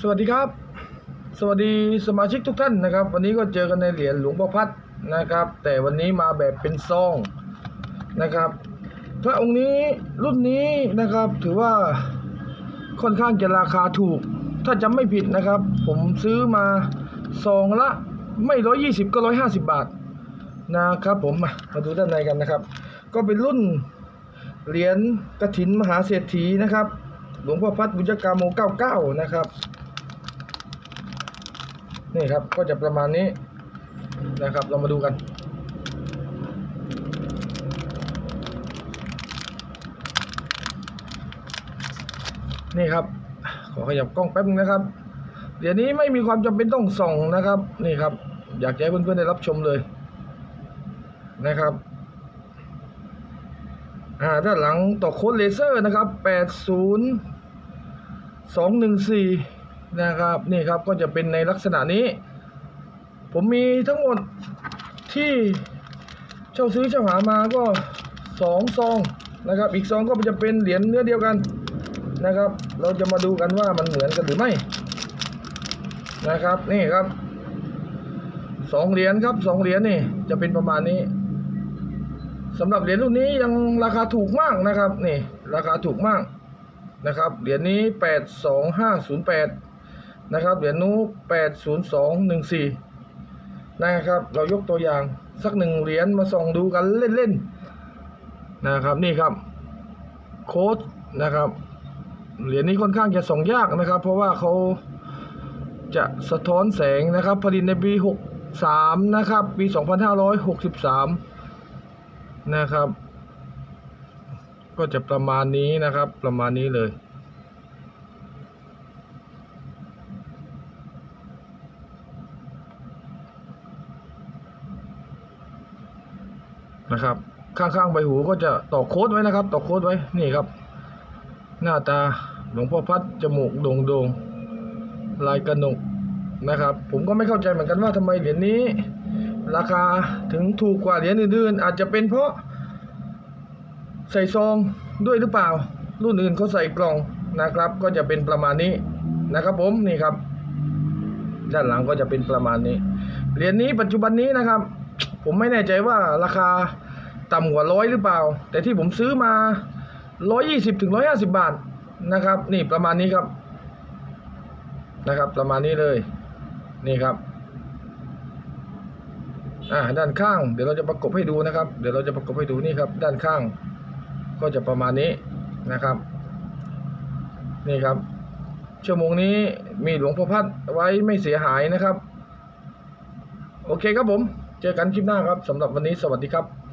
สวัสดีครับ สวัสดีสมาชิกทุกท่านนะครับ วันนี้ก็เจอกันในเหรียญหลวงพ่อพัดนะครับ แต่วันนี้มาแบบเป็นซองนะครับพระองค์นี้รุ่นนี้นะครับถือว่าค่อนข้างจะราคาถูก ถ้าจำไม่ผิดนะครับ ผมซื้อมาซองละไม่ร้อยยี่สิบก็ร้อยห้าสิบบาทนะครับผมมามาดูด้านในกันนะครับ ก็เป็นรุ่นเหรียญกระถินมหาเศรษฐีนะครับ หลวงพ่อพัดบุญกาโม99นะครับ นี่ครับก็จะประมาณนี้นะครับ เรามาดูกัน นี่ครับ ขอขยับกล้องแป๊บนึงนะครับ เดี๋ยวนี้ไม่มีความจำเป็นต้องส่องนะครับ นี่ครับ อยากให้เพื่อนๆได้รับชมเลยนะครับอ่าด้านหลังต่อโค้ดเลเซอร์นะครับ 80 214 นะครับนี่ครับก็จะเป็นในลักษณะนี้ ผมมีทั้งหมดที่เช่าซื้อเช่าหามาก็สองซองนะครับ อีกซองก็จะเป็นเหรียญเนื้อเดียวกันนะครับ เราจะมาดูกันว่ามันเหมือนกันหรือไม่นะครับนี่ครับสองเหรียญครับสองเหรียญนี่จะเป็นประมาณนี้สำหรับเหรียญรุ่นนี้ยังราคาถูกมากนะครับนี่ราคาถูกมากนะครับเหรียญนี้ 82508 นะครับเหรียญนู้80214นะครับ เรายกตัวอย่างสักหนึ่งเหรียญมาส่องดูกันเล่นๆนะครับนี่ครับ โค้ดนะครับเหรียญนี้ค่อนข้างจะส่องยากนะครับ เพราะว่าเขาจะสะท้อนแสงนะครับผลิตในปี63นะครับปี 2563 นะครับ ก็จะประมาณนี้นะครับ ประมาณนี้เลย นะครับ ข้างๆใบหูก็จะต่อโค้ดไว้นะครับ ต่อโค้ดไว้นี่ครับ หน้าตาหลวงพ่อพัดจมูกโด่งโด่งๆลายกระหนกนะครับ ผมก็ไม่เข้าใจเหมือนกันว่าทำไมเหรียญนี้ ราคาถึงถูกกว่าเหรียญอื่นๆ อาจจะเป็นเพราะ ใส่ซองด้วยหรือเปล่า รุ่นอื่นเขาใส่กล่องนะครับ ก็จะเป็นประมาณนี้นะครับ ผมนี่ครับ ด้านหลังก็จะเป็นประมาณนี้เหรียญนี้ปัจจุบันนี้นะครับ ผมไม่แน่ใจว่าราคาต่ำกว่าร้อยหรือเปล่า แต่ที่ผมซื้อมาร้อยยี่สิบถึงร้อยห้าสิบบาทนะครับ นี่ประมาณนี้ครับนะครับ ประมาณนี้เลยนี่ครับอ่าด้านข้าง เดี๋ยวเราจะประกบให้ดูนะครับ เดี๋ยวเราจะประกบให้ดูนี่ครับ ด้านข้าง ก็จะประมาณนี้นะครับ นี่ครับ ชั่วโมงนี้มีหลวงพ่อพัดไว้ไม่เสียหายนะครับ โอเคครับผม เจอกันคลิปหน้าครับสำหรับวันนี้สวัสดีครับ